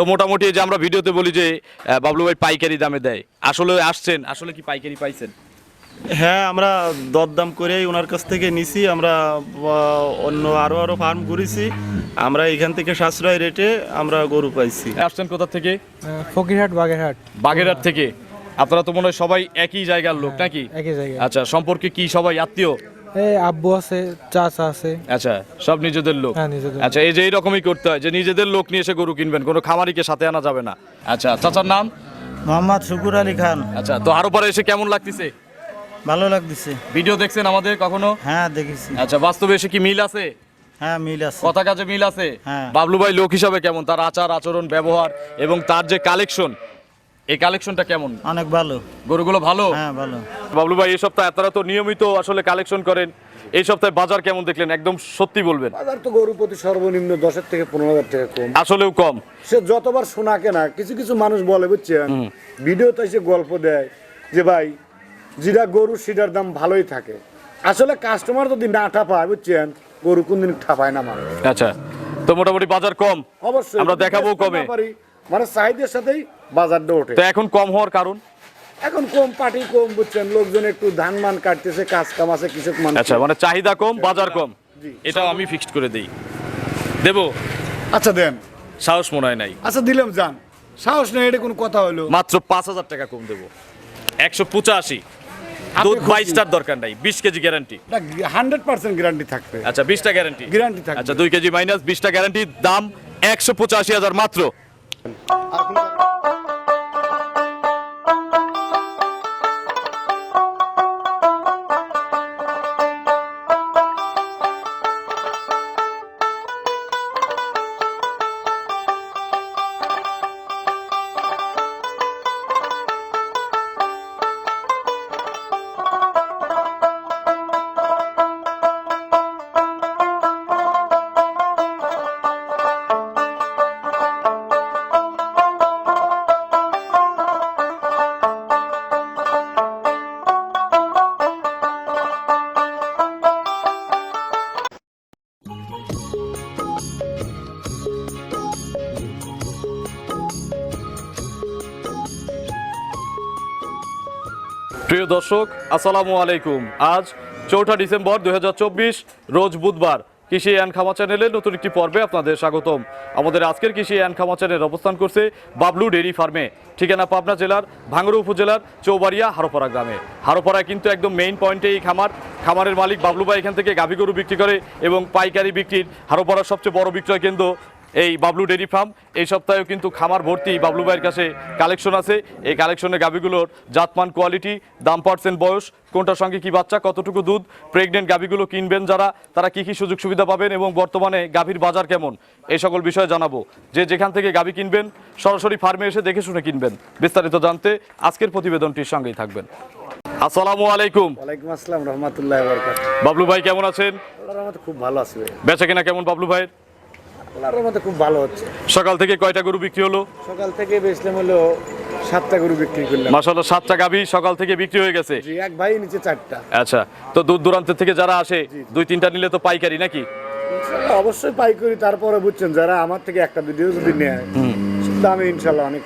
তো মোটামুটি যে আমরা ভিডিওতে বলি যে বাবলু ভাই পাইকারি দামে দেয়। আসলে আসছেন আসলে কি পাইকারি পাইছেন? হ্যাঁ আমরা দরদাম করেই ওনার কাছ থেকে নিছি আমরা অন্য আরও আরও ফার্ম ঘুরেছি আমরা এখান থেকে সাশ্রয় রেটে আমরা গরু পাইছি। আসছেন কোথা থেকে? ফকিরহাট বাগেরহাট। বাগেরহাট থেকে? আপনারা তো মনে হয় সবাই একই জায়গার লোক নাকি? একই জায়গায়। আচ্ছা সম্পর্কে কি সবাই আত্মীয়? এই আব্বু আছে চাচা আছে। আচ্ছা সব নিজেদের লোক? হ্যাঁ, নিজেদের। আচ্ছা এই যে এইরকমই করতে হয় যে নিজেদের লোক নিয়ে এসে গরু কিনবেন কোনো খামারিকে সাথে আনা যাবে না। আচ্ছা চাচার নাম? মোহাম্মদ শুকুর আলী খান। আচ্ছা তো আরও পরে এসে কেমন লাগতেছে? ভালো লাগতেছে। ভিডিও দেখছেন আমাদের কখনো? হ্যাঁ দেখেছি। আচ্ছা বাস্তবে এসে কি মিল আছে? হ্যাঁ মিল আছে। কথা কাজে মিল আছে? হ্যাঁ। বাবলু ভাই লোক হিসাবে কেমন? তার আচার আচরণ ব্যবহার এবং তার যে কালেকশন এই কালেকশনটা কেমন? অনেক ভালো। গরুগুলো ভালো? হ্যাঁ ভালো। বাবলু ভাই এই সপ্তাহে আপনারা তো নিয়মিত আসলে কালেকশন করেন। এই সপ্তাহে বাজার কেমন দেখলেন? একদম সত্যি বলবেন। বাজার তো গরু প্রতি সর্বনিম্ন দশের থেকে পনেরো হাজার টাকা কম। আসলেও কম। সে যতবার শোনা কেনা কিছু কিছু মানুষ বলে বুঝছেন? ভিডিওতে এসে গল্প দেয় যে ভাই যেটা গরু সেটার দাম ভালোই থাকে। আসলে কাস্টমার যদি না ঠাপায় বুঝছেন? গরু কোনদিন ঠাপায় না মানুষ। আচ্ছা তো মোটামুটি বাজার কম। অবশ্যই। আমরা দেখাবো কমে। মানে চাহিদার সাথেই বাজারটা ওঠে। তো এখন কম হওয়ার কারণ? এখন কম পার্টি কম বুঝছেন? লোকজন একটু ধান মান কাটতেছে কাজ কাম আছে কৃষক মানুষ। আচ্ছা মানে চাহিদা কম বাজার কম। জি। এটাও আমি ফিক্সড করে দিই। দেবো? আচ্ছা দেন। সাহস মনে হয় নাই। আচ্ছা দিলাম যান। সাহস নেই এটা কোনো কথা হলো। মাত্র পাঁচ হাজার টাকা কম দেবো। একশো পঁচাশি। দুধ? বাইশটার দরকার নাই বিশ KG guarantee hundred percent guarantee থাকবে। আচ্ছা বিশটা গ্যারান্টি গ্যারান্টি থাকবে। আচ্ছা দুই কেজি মাইনাস বিশটা গ্যারান্টি দাম একশো পঁচাশি হাজার মাত্র। Aklınıza... প্রিয় দর্শক, আসসালামু আলাইকুম। আজ চৌঠা ডিসেম্বর দু হাজার চব্বিশ, রোজ বুধবার কৃষি অ্যান্ড খামা চ্যানেলের নতুন একটি পর্বে আপনাদের স্বাগতম। আমাদের আজকের কৃষি অ্যান্ড খামা চ্যানেল অবস্থান করছে বাবলু ডেইরি ফার্মে, ঠিকানা পাবনা জেলার ভাঙ্গুড়া উপজেলার চৌবাড়িয়া হারোপাড়া গ্রামে। হারোপাড়ায় কিন্তু একদম মেইন পয়েন্টে এই খামার। খামারের মালিক বাবলু ভাই এখান থেকে গাভী গরু বিক্রি করে এবং পাইকারি বিক্রির হারোপাড়ার সবচেয়ে বড় বিক্রয় কেন্দ্র এই বাবলু ডেরি ফার্ম। এই সপ্তাহেও কিন্তু খামার ভর্তি বাবলু ভাইয়ের কাছে কালেকশন আছে। এই কালেকশনের গাভিগুলোর জাতমান কোয়ালিটি দাম পার্সেন্ট বয়স কোনটার সঙ্গে কি বাচ্চা কতটুকু দুধ প্রেগনেন্ট গাভিগুলো কিনবেন যারা তারা কি কি সুযোগ সুবিধা পাবেন এবং বর্তমানে গাভীর বাজার কেমন? এই সকল বিষয়ে জানাব। যে যেখান থেকে গাভী কিনবেন সরাসরি ফার্মে এসে দেখে শুনে কিনবেন। বিস্তারিত জানতে আজকের প্রতিবেদনটির সঙ্গেই থাকবেন। আসসালামু আলাইকুম। ওয়ালাইকুম আসসালাম রহমতুল্লাহ বাবলু ভাই কেমন আছেন? খুব ভালো আছে বেচা কেনা কেমন বাবলু ভাইয়ের? আল্লাহর রহমতে খুব ভালো হচ্ছে। সকাল থেকে কয়টা গরু বিক্রি হলো? সকাল থেকে বেচলাম হলো সাতটা গরু বিক্রি করলাম। মাসাল্লাহ সাতটা গাভী সকাল থেকে বিক্রি হয়ে গেছে? জি, এক ভাই নিচে চারটা। আচ্ছা তো দূর দূরান্ত থেকে যারা আসে দুই তিনটা নিলে তো পাইকারি নাকি? অবশ্যই পাইকারি তারপরে বুঝছেন যারা আমার থেকে একটা দুটো যদি নেয় দামে ইনশাল্লাহ অনেক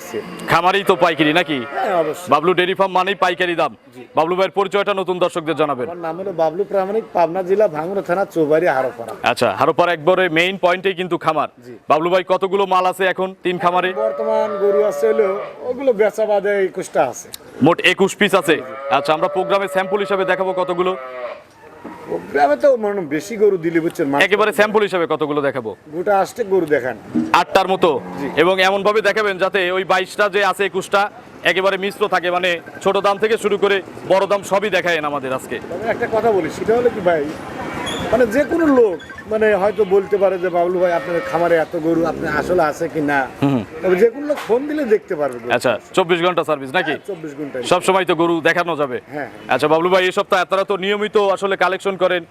খামারেই তো পাইকারি নাকি? হ্যাঁ বাবলু ডেরি ফার্ম মানেই পাইকারি দাম। বাবলু ভাইয়ের পরিচয়টা নতুন দর্শকদের জানাবেন। আমার নাম হলো বাবলু প্রামাণিক পাবনা জেলা থানা চৌবাড়ি হারোপাড়া। আচ্ছা একবারে মেইন পয়েন্টেই কিন্তু খামার। বাবলু ভাই কতগুলো মাল আছে এখন তিন খামারে? বর্তমান গরু আছে হলো ওগুলো বেচা বাদে একুশটা আছে। মোট একুশ পিস আছে। আচ্ছা আমরা প্রোগ্রামে স্যাম্পল হিসাবে দেখাবো কতগুলো। গ্রামে তো মনে বেশি গরু দিলে বুঝছেন একেবারে স্যাম্পল হিসাবে কতগুলো দেখাবো? গোটা আসতে গরু দেখান। আটটার মতো? এবং এমন ভাবে দেখাবেন যাতে ওই বাইশটা যে আছে একুশটা একেবারে মিশ্র থাকে। মানে ছোট দাম থেকে শুরু করে বড় দাম সবই দেখায়েন আমাদের আজকে। একটা কথা বলি সেটা হলো কি ভাই মানে যে কোনো লোক মানে হয়তো বলতে পারে যে বাবলু ভাই আপনার খামারে এত গরু আপনি আসলে আছে কি না? তবে যে কোনো লোক ফোন দিলে দেখতে পারবে আচ্ছা চব্বিশ ঘণ্টা সার্ভিস নাকি? চব্বিশ ঘন্টায় সব সময় তো গরু দেখানো যাবে। হ্যাঁ। আচ্ছা বাবলু ভাই এই সপ্তাহে আপনারা তো নিয়মিত আসলে কালেকশন করেন।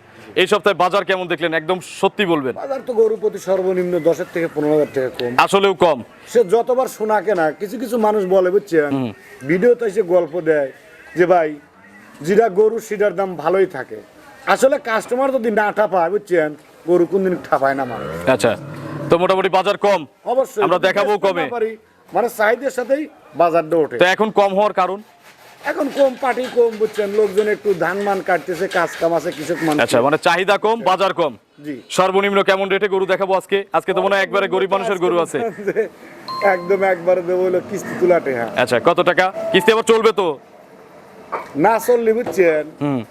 এই সপ্তাহে বাজার কেমন দেখলেন? একদম সত্যি বলবেন। বাজার তো গরু প্রতি সর্বনিম্ন দশের থেকে পনেরো হাজার টাকা কম। আসলেও কম। সে যতবার শোনা কেনা কিছু কিছু মানুষ বলে বুঝছেন? ভিডিওতে এসে গল্প দেয় যে ভাই যেটা গরু সেটার দাম ভালোই থাকে। আসলে কাস্টমার যদি না ঠাপায় বুঝছেন? গরু কোনদিন ঠাপায় না মানুষ। আচ্ছা। তো মোটামুটি বাজার কম। অবশ্যই আমরা দেখাবো কমে। মানে চাহিদার সাথেই বাজারটা ওঠে। তো এখন কম হওয়ার কারণ? এখন কম পাটি কম বুঝছেন? লোকজন একটু ধান মান কাটতেছে কাজ কাম আছে কৃষক মানুষ। আচ্ছা মানে চাহিদা কম বাজার কম। জি। সর্বনিম্ন কেমন রেটে গরু দেখাবো আজকে? আজকে তো মনে হয় একবারে গরিব মানুষের গরু আছে। একদম একবারে দেবো হলো কিস্তি তুলাটে হ্যাঁ। আচ্ছা কত টাকা? কিস্তি আবার চলবে তো? না চললে বুঝছেন? হুম।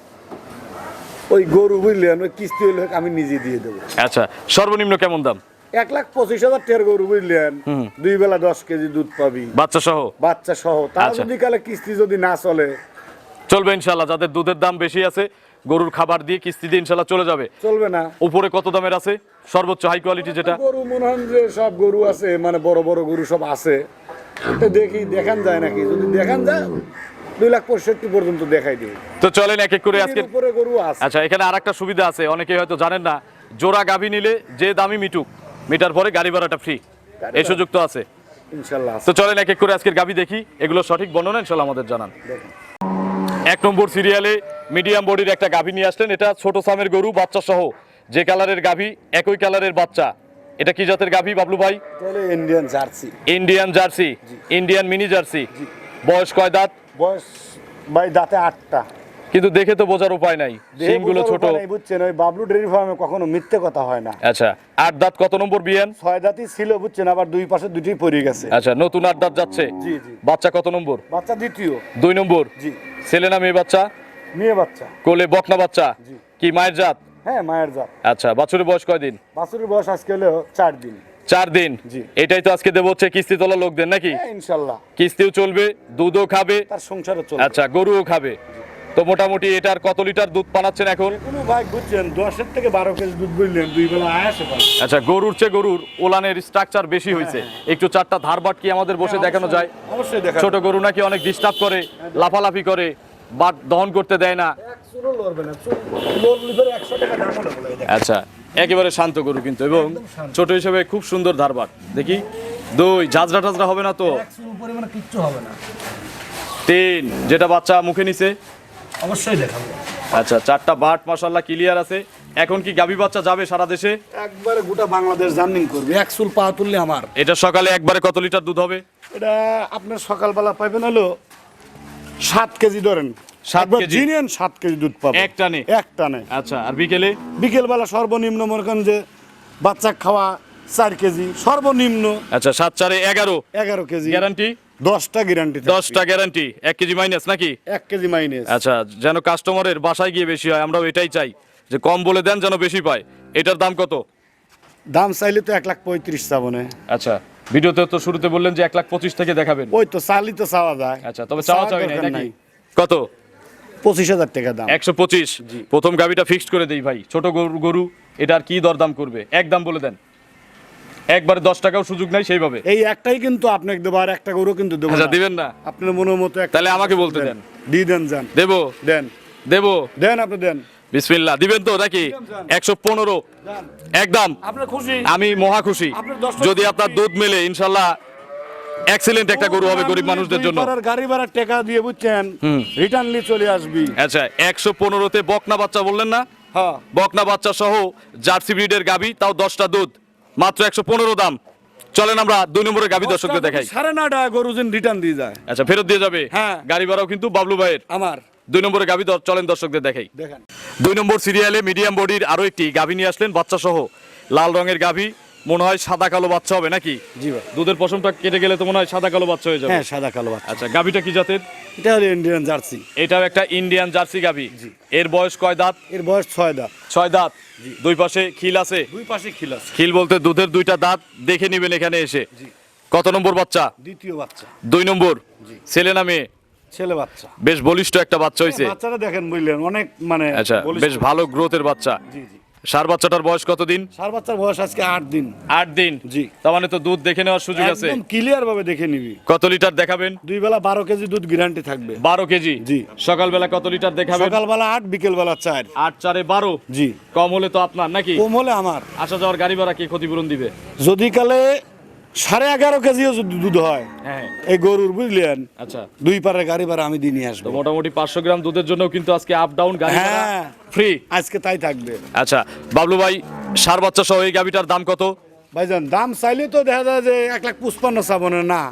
ওই গরু বুঝলেন ওই কিস্তি হইলে আমি নিজে দিয়ে দেবো। আচ্ছা সর্বনিম্ন কেমন দাম? এক লাখ পঁচিশ হাজার টের গরু বুঝলেন। দুই বেলা দশ কেজি দুধ পাবি। বাচ্চা সহ? বাচ্চা সহ। তা আচ্ছা। যদি কালে কিস্তি যদি না চলে। চলবে ইনশাল্লাহ যাদের দুধের দাম বেশি আছে গরুর খাবার দিয়ে কিস্তি দিয়ে ইনশাল্লাহ চলে যাবে। চলবে না। উপরে কত দামের আছে? সর্বোচ্চ হাই কোয়ালিটি যেটা? গরু মনে হয় যে সব গরু আছে মানে বড় বড় গরু সব আছে। দেখি দেখান যায় নাকি? যদি দেখান যায় দুই লাখ পঁয়ষট্টি পর্যন্ত দেখাই দিই তো চলেন এক এক করে আজকে উপরে গরু আছে। আচ্ছা এখানে আর একটা সুবিধা আছে অনেকে হয়তো জানেন না। জোড়া গাভী নিলে যে দামি মিটুক মিটার পরে গাড়ি ভাড়াটা ফ্রি এই সুযোগ তো আছে। ইনশাল্লাহ। তো চলেন এক এক করে আজকের গাভী দেখি। এগুলো সঠিক বর্ণনা ইনশাল্লাহ আমাদের জানান। এক নম্বর সিরিয়ালে মিডিয়াম বডির একটা গাভী নিয়ে আসলেন। এটা ছোট সামের গরু বাচ্চা সহ। যে কালারের গাভী একই কালারের বাচ্চা। এটা কি জাতের গাভী বাবলু ভাই? Indian Jersey Indian Jersey Indian mini Jersey বয়স কয় দাঁত? বয়স ভাই দাঁতে আটটা। কিন্তু দেখে তো বোঝার উপায় নাই সিংগুলো ছোট। বুঝছেন? ওই বাবলু ডেয়ারি ফার্মে কখনো মিথ্যে কথা হয় না। আচ্ছা আট দাঁত কত নম্বর বিয়ান ছয় দাঁতই ছিল বুঝছেন? আবার দুই পাশে দুটি পড়ে গেছে। আচ্ছা নতুন আট দাঁত যাচ্ছে। জি জি। বাচ্চা কত নম্বর? বাচ্চা দ্বিতীয়। দুই নম্বর। জি। ছেলে না মেয়ে বাচ্চা? মেয়ে বাচ্চা। কোলে বকনা বাচ্চা? জি। কি মায়ের জাত? হ্যাঁ মায়ের জাত। আচ্ছা বাছুরের বয়স কয়দিন বাছুরের বয়স আজকে হলো চার দিন। চার দিন? এটাই তো আজকে দেবো হচ্ছে কিস্তি তোলা লোকদের নাকি? হ্যাঁ ইনশাল্লাহ। কিস্তিও চলবে দুধও খাবে। তার সংসারে চলে আচ্ছা গরুও খাবে। তো মোটামুটি এটার কত লিটার দুধ পানাচ্ছেন এখন? ভাই বুঝছেন দশের থেকে বারো কেজি দুধ বুঝলেন দুই বেলা আচ্ছা গরুর চেয়ে গরুর ওলানের স্ট্রাকচার বেশি হয়েছে। একটু চারটা ধারবাট কি আমাদের বসে দেখানো যায়। অবশ্যই দেখা ছোট গরু নাকি অনেক ডিস্টার্ব করে লাফালাফি করে বাট দহন করতে দেয় না। আচ্ছা একেবারে শান্ত গরু কিন্তু এবং ছোট হিসেবে খুব সুন্দর ধারবাট দেখি দুই ঝাঁঝরা টাজরা হবে না তো? পরিমাণে কিচ্ছু হবে না। তিন যেটা বাচ্চা মুখে নিছে অবশ্যই দেখাবো। আচ্ছা চারটা বাট মাসাল্লাহ ক্লিয়ার আছে। এখন কি গাভী বাচ্চা যাবে সারা দেশে? একবারে গোটা বাংলাদেশ জার্নিং করবে এক চুল পা তুললে আমার। এটা সকালে একবারে কত লিটার দুধ হবে? এটা আপনার সকালবেলা পাইবেন হলো সাত কেজি ধরেন। সাত কেজি? জিনিয়ান সাত কেজি দুধ পাবে। এক টানে? এক টানে। আচ্ছা আর বিকেলে? বিকেলবেলা সর্বনিম্ন মনে করেন যে বাচ্চা খাওয়া চার কেজি সর্বনিম্ন আচ্ছা সাত চারে এগারো। এগারো কেজি। গ্যারান্টি দশটা গ্যারান্টি দশটা গ্যারান্টি এক কেজি মাইনাস নাকি? এক কেজি মাইনাস আচ্ছা যেন কাস্টমারের বাসায় গিয়ে বেশি হয় আমরাও এটাই চাই যে কম বলে দেন যেন বেশি পায়। এটার দাম কত? দাম চাইলে তো এক লাখ পঁয়ত্রিশ চাবনে আচ্ছা ভিডিওতে তো শুরুতে বললেন যে এক লাখ পঁচিশ থেকে দেখাবেন। ওই তো চালি তো চাওয়া যায়। আচ্ছা তবে চাওয়া চাওয়া নাই নাকি? কত? পঁচিশ হাজার টাকা দাম। একশো পঁচিশ। প্রথম গাবিটা ফিক্সড করে দেই ভাই ছোট গরু গরু এটা আর কি দরদাম করবে? এক দাম বলে দেন। একবারে দশ টাকাও সুযোগ নাই সেইভাবে। এই একটাই কিন্তু আপনাকে দেবো আর একটা গরু কিন্তু দেবো আচ্ছা দিবেন না? আপনার মনের মতো তাহলে আমাকে বলতে দেন। দিয়ে দেন যান। দেবো? দেন। দেবো? দেন আপনি দেন। বিসমিল্লাহ দিবেন তো নাকি? একশো পনেরো। একদম আমি মহা খুশি। যদি আপনার দুধ মেলে ইনশাল্লাহ এক্সিলেন্ট একটা গরু হবে গরিব মানুষদের জন্য। গাড়ি ভাড়ার টাকা দিয়ে বুঝছেন রিটার্নলি চলে আসবি। আচ্ছা একশো পনেরোতে বকনা বাচ্চা বললেন না? হ্যাঁ। বকনা বাচ্চা সহ জার্সি ব্রিডের গাবি তাও দশটা দুধ। মাত্র একশো পনেরো দাম। চলেন আমরা দুই নম্বরের গাভী দর্শকদের দেখাই। সাড়ে নটা গরু যেন রিটার্ন দিয়ে যায়। আচ্ছা ফেরত দিয়ে যাবে? হ্যাঁ। গাড়ি ভাড়াও কিন্তু বাবলু ভাইয়ের। আমার। দুই নম্বরে গাভী চলেন দর্শকদের দেখাই। দেখেন। দুই নম্বর সিরিয়ালে মিডিয়াম বডির আরও একটি গাভী নিয়ে আসলেন বাচ্চা সহ লাল রঙের গাভী মনে হয় সাদা কালো বাচ্চা হবে নাকি? জি ভাই। দুধের পশমটা কেটে গেলে তো মনে হয় সাদা কালো বাচ্চা হয়ে যাবে। হ্যাঁ সাদা কালো বাচ্চা। আচ্ছা গাভীটা কি জাতের? এটা হলো ইন্ডিয়ান জার্সি। এটাও একটা ইন্ডিয়ান জার্সি গাভী। এর বয়স কয় দাঁত? এর বয়স ছয় দাঁত। ছয় দাঁত। দুই পাশে খিল আছে? দুই পাশে খিলাস খিল বলতে দুধের দুইটা দাঁত দেখে নেবেন এখানে এসে। কত নম্বর বাচ্চা? দ্বিতীয় বাচ্চা। দুই নম্বর। ছেলে না মেয়ে? ছেলে বাচ্চা। বেশ বলিষ্ঠ একটা বাচ্চা হয়েছে বাচ্চাটা দেখেন বুঝলেন অনেক মানে আচ্ছা। বেশ ভালো গ্রোথের বাচ্চা। জি জি। সার বাচ্চাটার বয়স কত দিন সার বাচ্চার বয়স আজকে আট দিন। আট দিন? জি। তার মানে তো দুধ দেখে নেওয়ার সুযোগ আছে। একদম ক্লিয়ার ভাবে দেখে নিবি। কত লিটার দেখাবেন? দুই বেলা বারো কেজি দুধ গ্যারান্টি থাকবে। বারো কেজি? জি। সকালবেলা কত লিটার দেখাবেন? সকালবেলা আট বিকেল বেলা চার। আট চারে বারো? জি। কম হলে তো আপনার নাকি? কম হলে আমার। আসা যাওয়ার গাড়ি ভাড়া কি ক্ষতিপূরণ দিবে? যদি কালে সাড়ে এগারো কেজিও যদি দুধ হয়। হ্যাঁ। এই গরুর বুঝলেন? আচ্ছা। দুই পারের গাড়ি ভাড়া আমি দিয়ে নিয়ে আসব। মোটামুটি পাঁচশো গ্রাম দুধের জন্য কিন্তু আজকে আপ ডাউন গাড়ি হ্যাঁ। ফ্রি আজকে তাই থাকবে। আচ্ছা বাবলু ভাই সার বাচ্চা সহ এই গাবিটার দাম কত? ভাইজান দাম চাইলে তো দেখা যায় যে এক লাখ পুষ্পান্ন চাবনে না।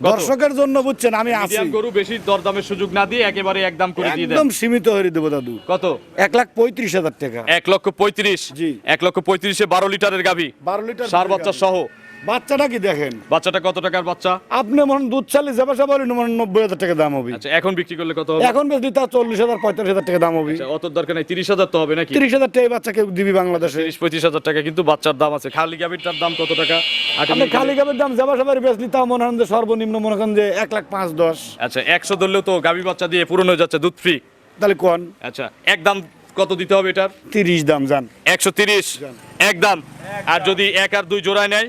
দর্শকের জন্য বুঝছেন আমি আছি। গরু বেশি দরদামের সুযোগ না দিয়ে একেবারে একদম করে দিয়ে একদম সীমিত হয়ে দেবো দাদু। কত? এক লাখ পঁয়ত্রিশ হাজার টাকা। এক লক্ষ পঁয়ত্রিশ? জি। এক লক্ষ পঁয়ত্রিশে বারো লিটারের গাবি। বারো লিটার সার বাচ্চা সহ। বাচ্চাটা কি দেখেন? বাচ্চাটা কত টাকার বাচ্চা? আপনি মনে দুধ চালে যাবে সবার মনে হয় নব্বই হাজার টাকা দাম হবে। আচ্ছা এখন বিক্রি করলে কত হবে? এখন বেশি তার চল্লিশ হাজার পঁয়তাল্লিশ হাজার টাকা দাম হবে। আচ্ছা, অত দরকার নাই তিরিশ হাজার তো হবে নাকি? তিরিশ হাজার টাকা এই বাচ্চাকে দিবি বাংলাদেশে। তিরিশ পঁয়ত্রিশ হাজার টাকা কিন্তু বাচ্চার দাম আছে। খালি গাবিটার দাম কত টাকা? আপনি খালি গাবের দাম যাবা সবার বেশি তাও মনে হয় যে সর্বনিম্ন মনে করেন যে এক লাখ পাঁচ দশ। আচ্ছা একশো ধরলেও তো গাবি বাচ্চা দিয়ে পূরণ হয়ে যাচ্ছে দুধ ফ্রি তাহলে কোন? আচ্ছা এক দাম কত দিতে হবে এটার? তিরিশ দাম যান একশো তিরিশ। এক দাম। আর যদি এক আর দুই জোড়ায় নেয়?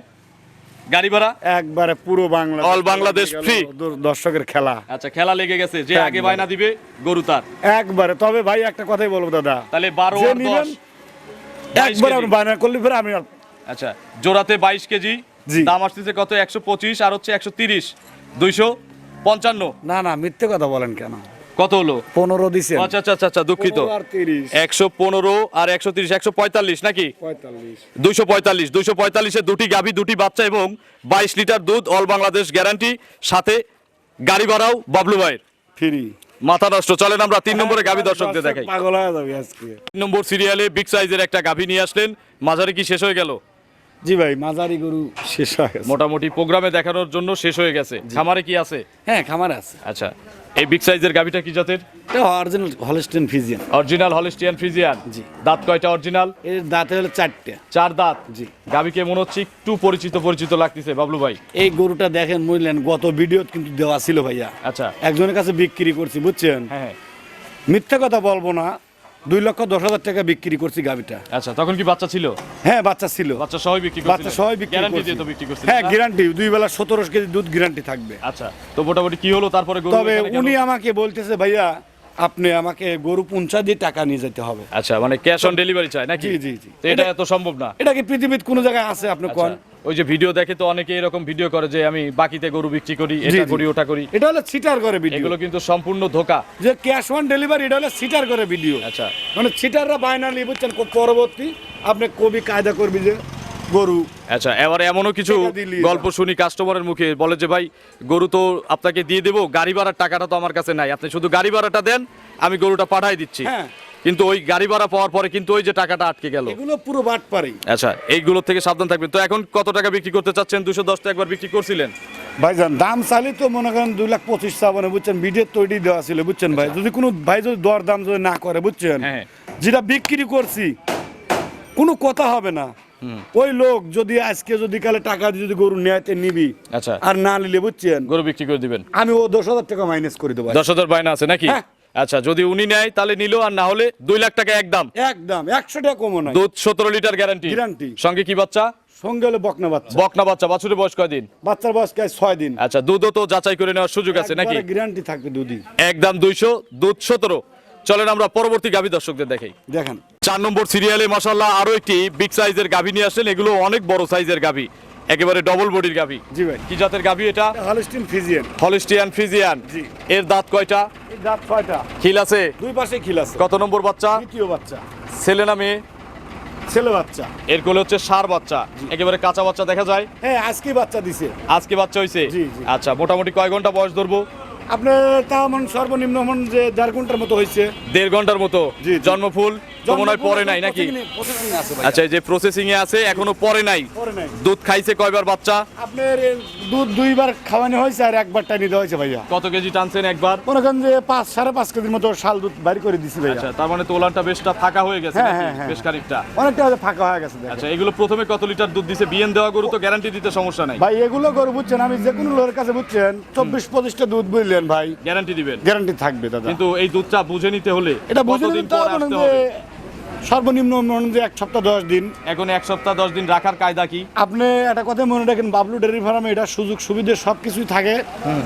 গাড়ি ভাড়া? একবারে পুরো বাংলা All বাংলাদেশ free। দর্শকের খেলা। আচ্ছা খেলা লেগে গেছে যে আগে বায়না দিবে গরু তার। একবারে। তবে ভাই একটা কথাই বলব দাদা। তাহলে বারো একবার। বায়না করলে ফের আমি আচ্ছা জোড়াতে বাইশ কেজি। দাম আসতেছে কত? একশো পঁচিশ আর হচ্ছে একশো তিরিশ। দুইশো পঞ্চান্ন। না না মিথ্যে কথা বলেন কেন? কত হলো? পনেরো দিছে। আচ্ছা আচ্ছা আচ্ছা, দুঃখিত। একশো পনেরো আর একশো তিরিশ একশো পঁয়তাল্লিশ নাকি? দুইশো পঁয়তাল্লিশ দুইশো পঁয়তাল্লিশে দুটি গাভী দুটি বাচ্চা এবং বাইশ লিটার দুধ অল বাংলাদেশ গ্যারান্টি। সাথে গাড়ি ভাড়াও বাবলু ভাইয়ের। ফ্রি। মাথা নষ্ট। চলেন আমরা তিন নম্বরে গাভী দর্শকদের দেখাই। পাগল হয়ে যাবে আজকে। তিন নম্বর সিরিয়ালে বিগ সাইজের একটা গাভী নিয়ে আসলেন। মাঝারি কি শেষ হয়ে গেল? জি ভাই মাঝারি গরু শেষ হয়ে গেছে। মোটামুটি প্রোগ্রামে দেখানোর জন্য শেষ হয়ে গেছে। খামারে কি আছে? হ্যাঁ খামার আছে। আচ্ছা। এই বিগ সাইজের গাভীটা কি জাতের? এটা original Holstein Friesian original Holstein Friesian জি। দাঁত কয়টা অরিজিনাল এর দাঁতে হলো চারটে। চার দাঁত। জি। গাভীকে মনে হচ্ছে? একটু পরিচিত পরিচিত লাগতেছে বাবলু ভাই। এই গরুটা দেখেন বুঝলেন গত ভিডিও কিন্তু দেওয়া ছিল ভাইয়া। আচ্ছা। একজনের কাছে বিক্রি করছি বুঝছেন? হ্যাঁ হ্যাঁ। মিথ্যা কথা বলব না দুই লক্ষ দশ হাজার টাকা বিক্রি করছি গাভিটা আচ্ছা তখন কি বাচ্চা ছিল? হ্যাঁ বাচ্চা ছিল। বাচ্চা সবাই বিক্রি বাচ্চা সবাই বিক্রি গ্যারান্টি দিয়ে তো বিক্রি করছিল হ্যাঁ গ্যারান্টি দুই বেলা সতেরো কেজি দুধ গ্যারান্টি থাকবে। আচ্ছা তো মোটামুটি কি হলো? তারপরে গরু তবে উনি আমাকে বলতেছে ভাইয়া আপনি আমাকে গরু পুঞ্চা দিয়ে টাকা নিয়ে যেতে হবে। আচ্ছা মানে ক্যাশ অন ডেলিভারি চাই নাকি? জি, জি, জি। তো এটা এত সম্ভব না। এটা কি পৃথিবীর কোনো জায়গায় আছে আপনি কোন? আচ্ছা, ওই যে ভিডিও দেখে তো অনেকে এরকম ভিডিও করে যে আমি বাকিতে গরু বিক্রি করি এটা করি ওটা করি। এটা হলো সিটার করে ভিডিও এগুলো কিন্তু সম্পূর্ণ ধোকা। যে ক্যাশ অন ডেলিভারি এটা হলো সিটার করে ভিডিও আচ্ছা। মানে সিটাররা বায়না নিয়ে বুঝছেন পরবর্তী। আপনি কবি কায়দা করবি যে গরু। আচ্ছা এবারে এমনও কিছু গল্প শুনি কাস্টমারের মুখে। বলে যে ভাই গরু তো আপনাকে দিয়ে দেবো গাড়ি ভাড়ার টাকাটা তো আমার কাছে নাই। আপনি শুধু গাড়ি ভাড়াটা দেন আমি গরুটা পাঠাই দিচ্ছি। হ্যাঁ। কিন্তু ওই গাড়ি ভাড়া পাওয়ার পরে কিন্তু ওই যে টাকাটা আটকে গেল। এগুলো পুরো বাট পারি আচ্ছা এইগুলো থেকে সাবধান থাকবেন। তো এখন কত টাকা বিক্রি করতে চাচ্ছেন? দুশো দশটা একবার বিক্রি করছিলেন। ভাইজান দাম চালি তো মনে করেন দুই লাখ পঁচিশ চাবনে বুঝছেন? তৈরি দেওয়া ছিল বুঝছেন ভাই? যদি কোনো ভাই যদি দর দাম যদি না করে বুঝছেন? হ্যাঁ। যেটা বিক্রি করছি কোনো কথা হবে না। ওই লোক যদি আজকে যদি কালে টাকা দিয়ে যদি গরু নেয়াতে নিবি আচ্ছা। আর না নিলে বুঝছেন? গরু বিক্রি করে দিবেন। আমি ও দশ হাজার টাকা মাইনাস করে দেবো। দশ হাজার বায়না আছে নাকি? হ্যাঁ। আচ্ছা যদি উনি নেয় তাহলে নিল আর না হলে দুই লাখ টাকা একদম একদম একশো টাকা কমো নাই দুধ সতেরো লিটার গ্যারান্টি Guarantee। সঙ্গে কি বাচ্চা? সঙ্গে হলে বকনা বাচ্চা। বকনা বাচ্চা বাছুরের বয়স কয়দিন বাচ্চার বয়স প্রায় ছয় দিন। আচ্ছা দুধও তো যাচাই করে নেওয়ার সুযোগ আছে নাকি? গ্যারান্টি থাকবে দুদি একদম দুইশো দুধ সতেরো। চলেন আমরা পরবর্তী গাভী দর্শকদের দেখাই। দেখেন। চার নম্বর সিরিয়ালে মাসাল্লাহ আরও একটি বিগ সাইজের গাভী নিয়ে আসলেন। এগুলো অনেক বড় সাইজের গাভী। একেবারে ডবল বডির গাভী। জি ভাই। কি জাতের গাভী এটা? হলস্টিন ফিজিয়ান হলিস্টিয়ান ফিজিয়ান জি। এর দাঁত কয়টা? এর দাঁত ছয়টা। খিল আছে? দুই পাশে খিল আছে। কত নম্বর বাচ্চা? দ্বিতীয় বাচ্চা। ছেলে না মেয়ে? ছেলে বাচ্চা। এর কোলে হচ্ছে সার বাচ্চা। একেবারে কাঁচা বাচ্চা দেখা যায়? হ্যাঁ আজকে বাচ্চা দিছে। আজকে বাচ্চা হইছে? জি, জি। আচ্ছা মোটামুটি কয় ঘণ্টা বয়স ধরবো? আপনার তা মন সর্বনিম্ন মন যে দেড় ঘণ্টার মতো হয়েছে দেড় ঘণ্টার মতো। জন্মফুল? তো মনে হয় পরে নাই নাকি আচ্ছা এই যে প্রসেসিং এ আছে এখনও পরে নাই। দুধ খাইছে কয়বার বাচ্চা? আপনার দুধ দুইবার খাওয়ানো হয়েছে আর একবার টাইনি দেওয়া হয়েছে ভাইয়া। কত কেজি টানছেন একবার? মনে করেন যে পাঁচ সাড়ে পাঁচ কেজির মতো শাল দুধ বাড়ি করে দিছি ভাইয়া। আচ্ছা তার মানে তোলানটা বেশটা ফাঁকা হয়ে গেছে হ্যাঁ? হ্যাঁ, হ্যাঁ। বেশ খানিকটা। অনেকটা ফাঁকা হয়ে গেছে আচ্ছা এগুলো প্রথমে কত লিটার দুধ দিছে? বিএন দেওয়া গরু তো গ্যারান্টি দিতে সমস্যা নাই। ভাই এগুলো গরু বুঝছেন আমি যে কোনো লোকের কাছে বুঝছেন চব্বিশ পঁচিশটা দুধ বুঝলেন ভাই। গ্যারান্টি দিবেন। গ্যারান্টি থাকবে দাদা। কিন্তু এই দুধটা বুঝে নিতে হলে এটা বুঝে নিতে হবে? সর্বনিম্ন অনুযায়ী এক সপ্তাহ দশ দিন। এখন এক সপ্তাহ দশ দিন রাখার কায়দা কি? আপনি একটা কথা মনে রাখেন বাবলু ডেয়ারি ফার্মে এটা সুযোগ সুবিধা সব কিছুই থাকে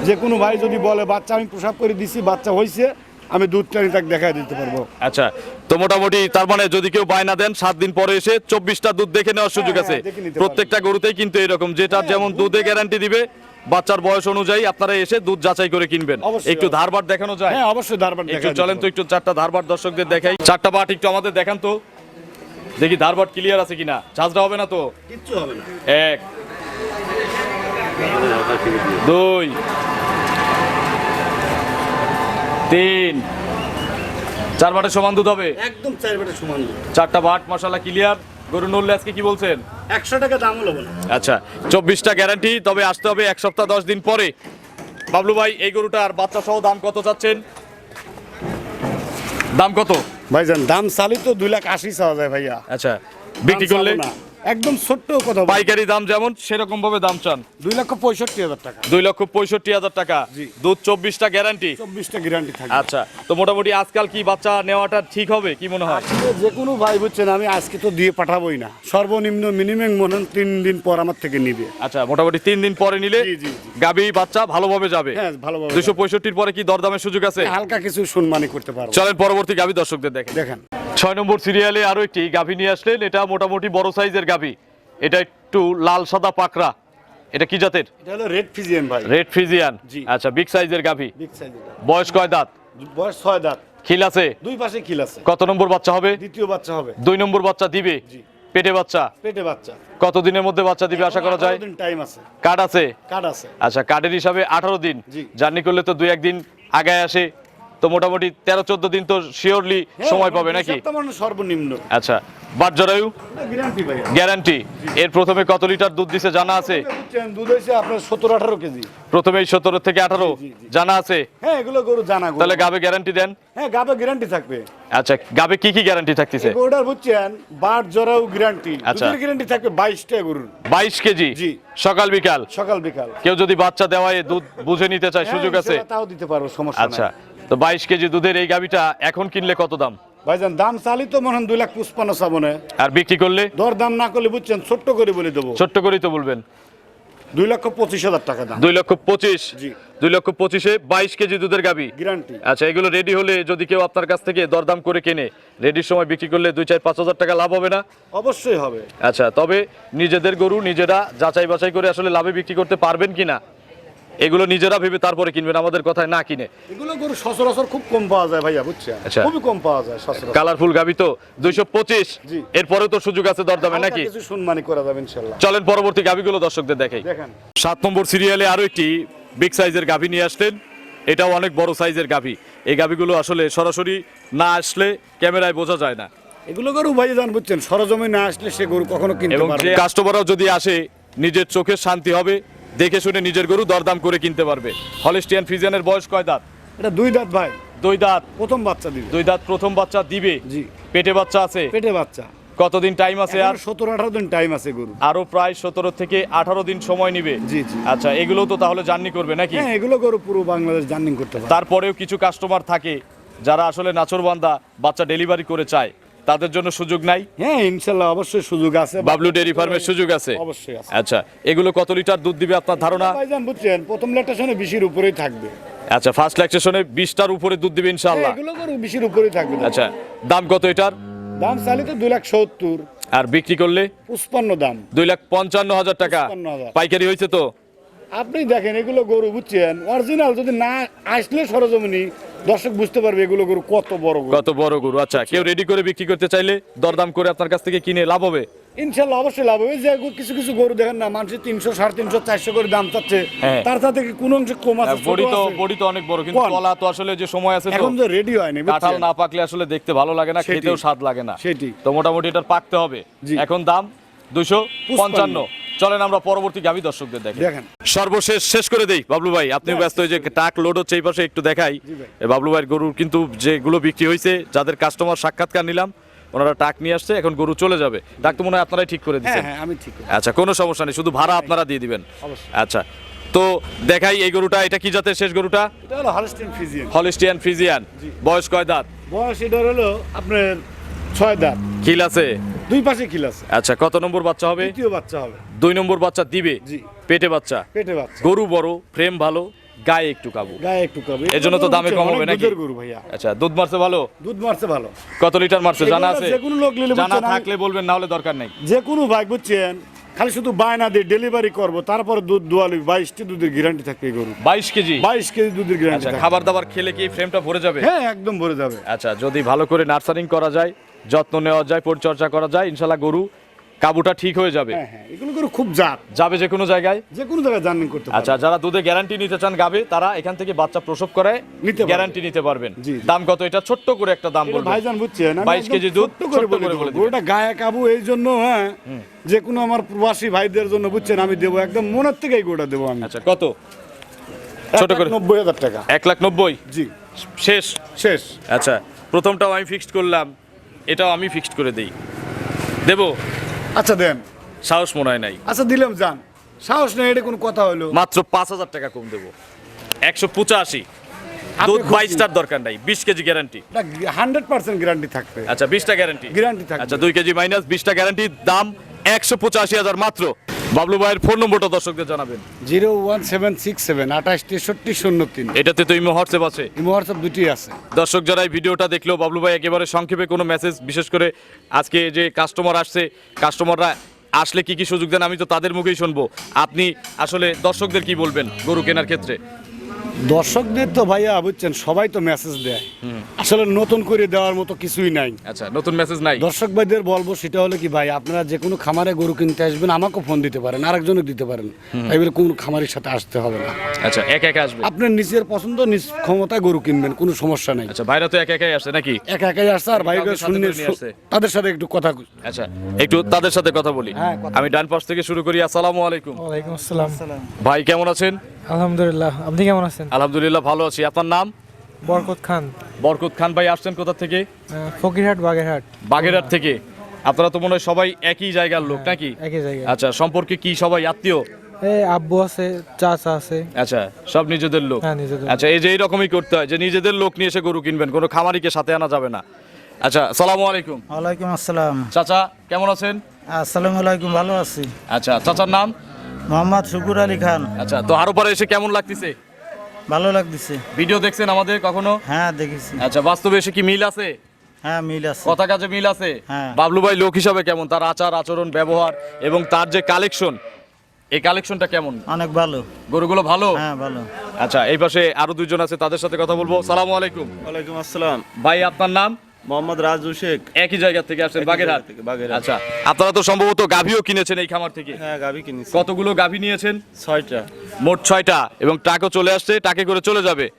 যে কোনো ভাই যদি বলে বাচ্চা আমি প্রসাব করে দিছি বাচ্চা হয়েছে আমি দুধ টানি তাকে দেখাই দিতে পারব। আচ্ছা তো মোটামুটি তার মানে যদি কেউ বায়না দেন সাত দিন পরে এসে চব্বিশটা দুধ দেখে নেওয়ার সুযোগ হ্যাঁ, আছে। প্রত্যেকটা গরুতেই কিন্তু এরকম যেটা যেমন দুধে গ্যারান্টি দিবে বাচ্চার বয়স অনুযায়ী আপনারা এসে দুধ যাচাই করে কিনবেন। একটু। ধারবার দেখানো যায়। হ্যাঁ অবশ্যই দারবার একটু দেখাই চলেন তো একটু চারটা ধারবার দর্শকদের দেখাই। চারটা বাট একটু আমাদের দেখান তো। দেখি ধারবাট ক্লিয়ার আছে কিনা। ঝাঁঝরা হবে না তো? কিচ্ছু হবে না। এক দুই তিন। চার বাটের সমান দুধ হবে? একদম চার বেটা সমান দুধ। চারটা বাট মশালা ক্লিয়ার গরু নড়লে আজকে কি বলছেন? একশো টাকা দাম হলো আচ্ছা চব্বিশটা গ্যারান্টি তবে আসতে হবে এক সপ্তাহ দশ দিন পরে। বাবলু ভাই এই গরুটার বাচ্চা সহ দাম কত চাচ্ছেন? দাম কত? ভাইজান দাম চালি তো দুই লাখ আশি চাওয়া যায় ভাইয়া। আচ্ছা বিক্রি করলে? না। একদম ছোট্ট কথা পাইকারি দাম যেমন সেরকম ভাবে দাম চান। দুই লক্ষ পঁয়ষট্টি হাজার টাকা। দুই লক্ষ পঁয়ষট্টি হাজার টাকা। দুধ চব্বিশটা গ্যারান্টি চব্বিশটা গ্যারান্টি থাকে আচ্ছা তো মোটামুটি আজকাল কি বাচ্চা নেওয়াটা ঠিক হবে? কি মনে হয়? যে কোনো ভাই বুঝছেন আমি আজকে তো দিয়ে পাঠাবোই না। সর্বনিম্ন মিনিমাম মনে হয় তিন দিন পর আমার থেকে নিবে। আচ্ছা মোটামুটি তিন দিন পরে নিলে। গাবি বাচ্চা ভালোভাবে যাবে। হ্যাঁ ভালোভাবে দুশো পঁয়ষট্টির পরে কি দরদামের সুযোগ আছে? হালকা কিছু সম্মানই করতে পারব। চলেন পরবর্তী গাভি দর্শকদের দেখেন। দেখেন। ছয় নম্বর সিরিয়ালে আরও একটি গাভী নিয়ে আসলেন। এটা মোটামুটি বড় সাইজের গাভি। এটা একটু লাল সাদা পাকড়া। এটা কি জাতের? এটা হলো রেড ফিজিয়ান ভাই। রেড ফ্রিজিয়ান জি। আচ্ছা বিগ সাইজের গাভী। বিগ সাইজ বয়স কয় দাঁত? বয়স ছয় দাঁত। খিল আছে? দুই পাশে খিল আছে। কত নম্বর বাচ্চা হবে? দ্বিতীয় বাচ্চা হবে। দুই নম্বর বাচ্চা দিবে? পেটে বাচ্চা? পেটে বাচ্চা। কত দিনের মধ্যে বাচ্চা দিবে আশা করা যায়? টাইম আছে। কার্ড আছে? কার্ড আছে। আচ্ছা কার্ডের হিসাবে আঠারো দিন। জার্নি করলে তো দুই একদিন আগায় আসে। তো মোটামুটি তেরো চোদ্দ দিন তো শিওরলি সময় পাবে হ্যাঁ, নাকি মানে সর্বনিম্ন। আচ্ছা বাট জরায়ু গ্যারান্টি এর প্রথমে কত লিটার দুধ দিছে জানা আছে? দুধ হয়েছে আপনার সতেরো আঠারো কেজি। সতেরো থেকে আঠারো। জানা আছে? হ্যাঁ এগুলো গরু জানা তাহলে গাবে গ্যারান্টি দেন। হ্যাঁ গাবে গ্যারান্টি থাকবে। আচ্ছা গাবে কি কি গ্যারান্টি থাকতেছে? বুঝছেন বাট জরাও গ্যারান্টি আচ্ছা। গ্যারান্টি থাকবে বাইশটা গরুর। বাইশ কেজি? জি। সকাল বিকাল? সকাল বিকাল। কেউ যদি বাচ্চা দেওয়ায় দুধ বুঝে নিতে চায় সুযোগ হ্যাঁ, আছে তাও দিতে পারব সমস্যা আচ্ছা। তো বাইশ কেজি দুধের এই গাবিটা এখন কিনলে কত দাম? ভাইজান দাম চালি তো মনে হয় দুই লাখ পুষ্পান্ন সাবনে। আর বিক্রি করলে? দর দাম না করলে বুঝছেন ছোট্ট করে বলে দেবো। ছোট্ট করেই তো বলবেন। দুই লক্ষ পঁচিশ হাজার টাকা দাম। দুই লক্ষ পঁচিশ? জি। দুই লক্ষ পঁচিশে বাইশ কেজি দুধের গাবি? গ্যারান্টি আচ্ছা এগুলো রেডি হলে যদি কেউ আপনার কাছ থেকে দরদাম করে কেনে রেডির সময় বিক্রি করলে দুই চার পাঁচ হাজার টাকা লাভ হবে না? অবশ্যই হবে। আচ্ছা তবে নিজেদের গরু নিজেরা যাচাই বাছাই করে আসলে লাভে বিক্রি করতে পারবেন কিনা? এগুলো নিজেরা ভেবে তারপরে কিনবেন আমাদের কথায় না কিনে। এগুলো গরু সচরাচর খুব কম পাওয়া যায় ভাইয়া বুঝছেন? আচ্ছা। খুবই কম পাওয়া যায় সচরাচর। কালারফুল গাবি তো দুইশো পঁচিশ। এরপরেও তো সুযোগ আছে দরদামে নাকি? কিছু সম্মানী করা যাবে ইনশাল্লাহ। চলেন পরবর্তী গাবিগুলো দর্শকদের দেখাই। দেখেন। সাত নম্বর সিরিয়ালে আরও একটি বিগ সাইজের গাভী নিয়ে আসলেন। এটাও অনেক বড় সাইজের গাভী। এই গাভীগুলো আসলে সরাসরি না আসলে ক্যামেরায় বোঝা যায় না। এগুলো গরু ভাইয়া জান বুঝছেন? সরজমে না আসলে সে গরু কখনো কিনতে পারবে না। কাস্টমাররাও যদি আসে নিজের চোখের শান্তি হবে। দেখে শুনে নিজের গরু দরদাম করে কিনতে পারবে। হলিস্টিয়ান ফিজিয়ানের বয়স কয় দাঁত? এটা দুই দাঁত ভাই। দুই দাঁত। প্রথম বাচ্চা দিবে। দুই দাঁত প্রথম বাচ্চা দিবে? জি। পেটে বাচ্চা আছে? পেটে বাচ্চা। কতদিন টাইম আছে আর? সতেরো আঠারো দিন টাইম আছে গরু আরও প্রায় সতেরো থেকে আঠারো দিন সময় নিবে? জি, জি। আচ্ছা এগুলো তো তাহলে জার্নি করবে নাকি? হ্যাঁ এগুলো গরু পুরো বাংলাদেশ জার্নিং করতে পারে। তারপরেও কিছু কাস্টমার থাকে যারা আসলে নাচরবান্দা বাচ্চা ডেলিভারি করে চায়। তাদের জন্য সুযোগ নাই? হ্যাঁ ইনশাল্লাহ অবশ্যই সুযোগ আছে। বাবলু ডেয়ারি ফার্মের সুযোগ আছে? অবশ্যই আছে। আচ্ছা এগুলো কত লিটার দুধ দিবে আপনার ধারণা? ভাইজান বুঝছেন প্রথম ল্যাকটেশনে বিশির উপরেই থাকবে। আচ্ছা ফার্স্ট ল্যাকটেশনে বিশটার উপরে দুধ দিবে হ্যাঁ, ইনশাল্লাহ এগুলো গরু বিশির উপরেই থাকবে। আচ্ছা দাম কত এটার? দাম চালি তো দুই লাখ সত্তর। আর বিক্রি করলে? পুষ্পান্ন দাম। দুই লাখ পঞ্চান্ন হাজার টাকা। 55,000 পাইকারি হয়েছে তো? আপনি দেখেন এগুলো গরু বুঝছেন অরিজিনাল যদি না আসলে সরজমিনি দর্শক বুঝতে পারবে এগুলো গরু কত বড় গরু। কত বড় গরু। আচ্ছা কেউ রেডি করে বিক্রি করতে চাইলে দরদাম করে আপনার কাছ থেকে কিনে লাভ হবে? ইনশাল্লাহ অবশ্যই লাভ হবে। যে কিছু কিছু গরু দেখেন না মানুষের তিনশো সাড়ে তিনশো চারশো করে দাম চাচ্ছে। হ্যাঁ। তার কি কোনো অংশ কম আছে বডি তো বডি তো অনেক বড় কিন্তু কলা তো আসলে যে সময় আছে এখন তো রেডি হয়নি কাঁঠাল না পাকলে আসলে দেখতে ভালো লাগে না খেতেও স্বাদ লাগে না। সেটি। তো মোটামুটি এটার পাকতে হবে। এখন দাম দুইশো পঞ্চান্ন। চলেন আমরা পরবর্তী গাভী দর্শকদের দেখি। দেখেন। সর্বশেষ শেষ করে দেই। বাবলু ভাই আপনি ব্যস্ত হয়ে যে টাক লোড হচ্ছে এই পাশে একটু দেখাই। বাবলু ভাইয়ের গরুর কিন্তু যেগুলো বিক্রি হয়েছে যাদের কাস্টমার সাক্ষাৎকার নিলাম ওনারা টাক নিয়ে আসছে এখন গরু চলে যাবে। টাক তো মনে হয় আপনারাই ঠিক করে হ্যাঁ দিচ্ছেন হ্যাঁ আমি ঠিক আচ্ছা কোনো সমস্যা নেই শুধু ভাড়া আপনারা দিয়ে দিবেন। আচ্ছা তো দেখাই এই গরুটা এটা কি জাতের শেষ গরুটা? হলিস্টিয়ান ফিজিয়ান হলিস্টিয়ান ফ্রিজিয়ান বয়স কয় দাঁত? বয়স এটার হলো আপনার ছয় দাঁত। খিল আছে? দুই পাশে খিল আছে। আচ্ছা কত নম্বর বাচ্চা হবে? দ্বিতীয় বাচ্চা হবে। দুই নম্বর বাচ্চা দিবে? জি। পেটে বাচ্চা? পেটে বাচ্চা। গরু বড় ফ্রেম ভালো গায়ে একটু কাবু। গায়ে একটু কবে। এর জন্য তো দামে কম হবে নাকি? গরু ভাইয়া। আচ্ছা দুধ মারছে ভালো? দুধ মারছে ভালো। কত লিটার মারছে? জানা আছে? যে কোনো লোক নিলে জানা থাকলে বলবেন না হলে দরকার নেই। যে কোনো ভাই বুঝছেন খালি শুধু বায়না দিয়ে ডেলিভারি করব তারপরে দুধ দোয়ালি বাইশটি দুধের গ্যারান্টি থাকবে গরু বাইশ কেজি? বাইশ কেজি দুধের গ্যারান্টি আচ্ছা খাবার দাবার খেলে কি ফ্রেমটা ভরে যাবে? হ্যাঁ একদম ভরে যাবে। আচ্ছা যদি ভালো করে নার্সারিং করা যায় যত্ন নেওয়া যায় পরিচর্যা করা যায় ইনশাল্লাহ গরু কাবুটা ঠিক হয়ে যাবে। হ্যাঁ হ্যাঁ এগুলো গরু খুব জাত। যাবে যে কোনো জায়গায়? যে কোনো জায়গায় জার্নিং করতে আচ্ছা যারা দুধে গ্যারান্টি নিতে চান গাবে তারা এখান থেকে বাচ্চা প্রসব করে নিতে গ্যারান্টি নিতে পারবেন। দাম কত? এটা ছোট্ট করে একটা দাম এটা বলবেন ভাইজান বুঝছেন আমি 22 কেজি দুধ, করে বলে। বলে গায়ে কাবু এই জন্য হ্যাঁ যে কোনো আমার প্রবাসী ভাইদের জন্য বুঝছেন আমি দেবো একদম মনের থেকে এই গরুটা দেবো আমি। আচ্ছা কত? ছোট করে। নব্বই হাজার টাকা। এক লাখ নব্বই? জি। শেষ? শেষ। আচ্ছা প্রথমটাও আমি ফিক্সড করলাম। এটাও আমি ফিক্সড করে দেই। দেব? আচ্ছা দেন। সাহস মনে হয় নাই। আচ্ছা দিলাম যান। সাহস নেই এটা কোনো কথা হলো। মাত্র পাঁচ হাজার টাকা কম দেবো। একশো পঁচাশি। দুধ? বাইশটার দরকার নাই বিশ KG guarantee hundred percent guarantee থাকবে। আচ্ছা বিশটা গ্যারান্টি গ্যারান্টি থাকবে। আচ্ছা দুই কেজি মাইনাস বিশটা গ্যারান্টি দাম একশো পঁচাশি হাজার মাত্র। বাবলু ভাইয়ের ফোন নম্বরটা দর্শকদের জানাবেন। Zero one seven six seven আঠাশ তেষট্টি শূন্য তিন। এটাতে তো ইমো হোয়াটসঅ্যাপ আছে। ইমো হোয়াটসঅ্যাপ দুটি আছে। দর্শক যারা এই ভিডিওটা দেখল বাবলু ভাই একেবারে সংক্ষেপে কোনো মেসেজ বিশেষ করে আজকে যে কাস্টমার আসছে কাস্টমাররা আসলে কি কি সুযোগ দেন আমি তো তাদের মুখেই শুনব। আপনি আসলে দর্শকদের কি বলবেন গরু কেনার ক্ষেত্রে? দর্শকদের তো ভাইয়া বুঝছেন সবাই তো মেসেজ দেয়। আসলে নতুন করে দেওয়ার মতো কিছুই নাই। আচ্ছা নতুন মেসেজ নাই। দর্শক ভাইদের বলব সেটা হলো কি ভাই আপনারা যে কোনো খামারে গরু কিনতে আসবেন আমাকেও ফোন দিতে পারেন আরেকজনও দিতে পারেন। তাই বলে কোন খামারের সাথে আসতে হবে না। আচ্ছা এক একা আসবে? আপনার নিজের পছন্দ নিজ ক্ষমতায় গরু কিনবেন কোনো সমস্যা নাই। আচ্ছা ভাইরা তো এক একাই আসছে নাকি? একা একাই আসছে আর ভাই শুনে? তাদের সাথে একটু কথা আচ্ছা একটু তাদের সাথে কথা বলি। হ্যাঁ, আমি ডান পাশ থেকে শুরু করি আসসালামু আলাইকুম। ওয়ালাইকুম আসসালাম। ভাই কেমন আছেন? আলহামদুলিল্লাহ। আপনি কেমন আছেন? আলহামদুলিল্লাহ ভালো আছি। আপনার নাম? বরকত খান। বরকত খান ভাই আসছেন কোথা থেকে? ফকিরহাট বাগেরহাট। বাগেরহাট থেকে। আপনারা তো মনে হয় সবাই একই জায়গার লোক নাকি? একই জায়গায় আচ্ছা সম্পর্কে কি সবাই আত্মীয়? এই আব্বু আছে চাচা আছে। আচ্ছা সব নিজেদের লোক। হ্যাঁ, নিজেদের। আচ্ছা এই যে এইরকমই করতে হয় যে নিজেদের লোক নিয়ে এসে গরু কিনবেন কোনো খামারিকে সাথে আনা যাবে না। আচ্ছা সালামু আলাইকুম। ওয়ালাইকুম আসসালাম। চাচা কেমন আছেন? আসসালামু আলাইকুম ভালো আছি। আচ্ছা চাচার নাম? মোহাম্মদ শুকুর আলী খান। আচ্ছা তো আরও পরে এসে কেমন লাগতেছে? ভালো লাগতেছে। ভিডিও দেখছেন আমাদের কখনো? হ্যাঁ দেখেছি। আচ্ছা বাস্তবে এসে কি মিল আছে? হ্যাঁ মিল আছে। কথা কাজে মিল আছে? হ্যাঁ। বাবলু ভাই লোক হিসাবে কেমন? তার আচার আচরণ ব্যবহার এবং তার যে কালেকশন এই কালেকশনটা কেমন? অনেক ভালো। গরুগুলো ভালো? হ্যাঁ ভালো। আচ্ছা এই পাশে আরও দুজন আছে তাদের সাথে কথা বলব। সালাম আলাইকুম। ওয়ালাইকুম আসসালাম। ভাই আপনার নাম? মোহাম্মদ রাজু শেখ। একই জায়গা থেকে আসছেন বাগেরহাট? থেকে, বাগেরহাট। আচ্ছা আপনারা তো সম্ভবত গাভীও কিনেছেন এই খামার থেকে। হ্যাঁ গাবি কিনেছি। কতগুলো গাভী নিয়েছেন? ছয়টা। মোট ছয়টা এবং ট্রাকও চলে আসছে টাকে করে চলে যাবে।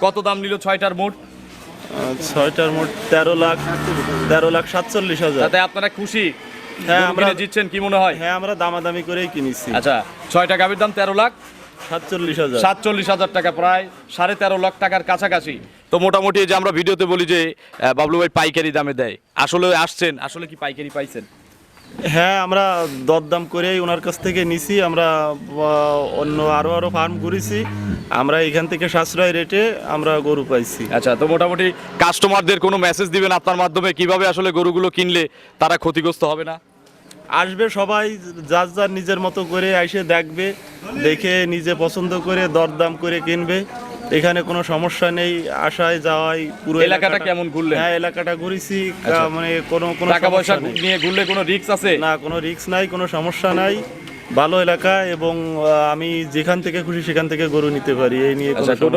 কত দাম নিল ছয়টার মোট? ছয়টার মোট তেরো লাখ তেরো লাখ সাতচল্লিশ হাজার। তাতে আপনারা খুশি? হ্যাঁ, আমরা- জিতছেন কি মনে হয়? হ্যাঁ আমরা দামাদামি করেই কিনেছি। আচ্ছা ছয়টা গাভীর দাম তেরো লাখ? সাতচল্লিশ হাজার। সাতচল্লিশ হাজার টাকা প্রায় সাড়ে তেরো লাখ টাকার কাছাকাছি। তো মোটামুটি যে আমরা ভিডিওতে বলি যে বাবলু ভাই পাইকারি দামে দেয়। আসলে আসছেন আসলে কি পাইকারি পাইছেন? হ্যাঁ আমরা দরদাম করেই ওনার কাছ থেকে নিছি আমরা অন্য আরও আরও ফার্ম ঘুরেছি আমরা এখান থেকে সাশ্রয় রেটে আমরা গরু পাইছি। আচ্ছা তো মোটামুটি কাস্টমারদের কোনো মেসেজ দিবেন আপনার মাধ্যমে কীভাবে আসলে গরুগুলো কিনলে তারা ক্ষতিগ্রস্ত হবে না? আসবে সবাই যার যার নিজের মতো করে এসে দেখবে দেখে নিজে পছন্দ করে দরদাম করে কিনবে। এখানে কোনো সমস্যা নেই আসায় যাওয়াই পুরো এলাকাটা কেমন ঘুরলেন? হ্যাঁ এলাকাটা ঘুরেছি আচ্ছা। মানে কোনো কোনো টাকা পয়সা নিয়ে ঘুরলে কোনো রিস্ক আছে? না কোনো রিস্ক নাই কোনো সমস্যা নাই। ভালো এলাকা এবং আমি যেখান থেকে খুশি সেখান থেকে গরু নিতে পারি এই নিয়ে কোনো আচ্ছা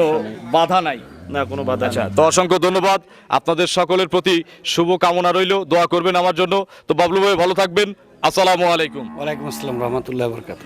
বাধা নাই? না কোনো বাধা আচ্ছা তো অসংখ্য ধন্যবাদ। আপনাদের সকলের প্রতি শুভ কামনা রইল। দোয়া করবেন আমার জন্য। তো বাবলু ভাই ভালো থাকবেন। আসসালামু আলাইকুম। ওয়ালাইকুম আসসালাম রহমতুল্লাহ বরকাত।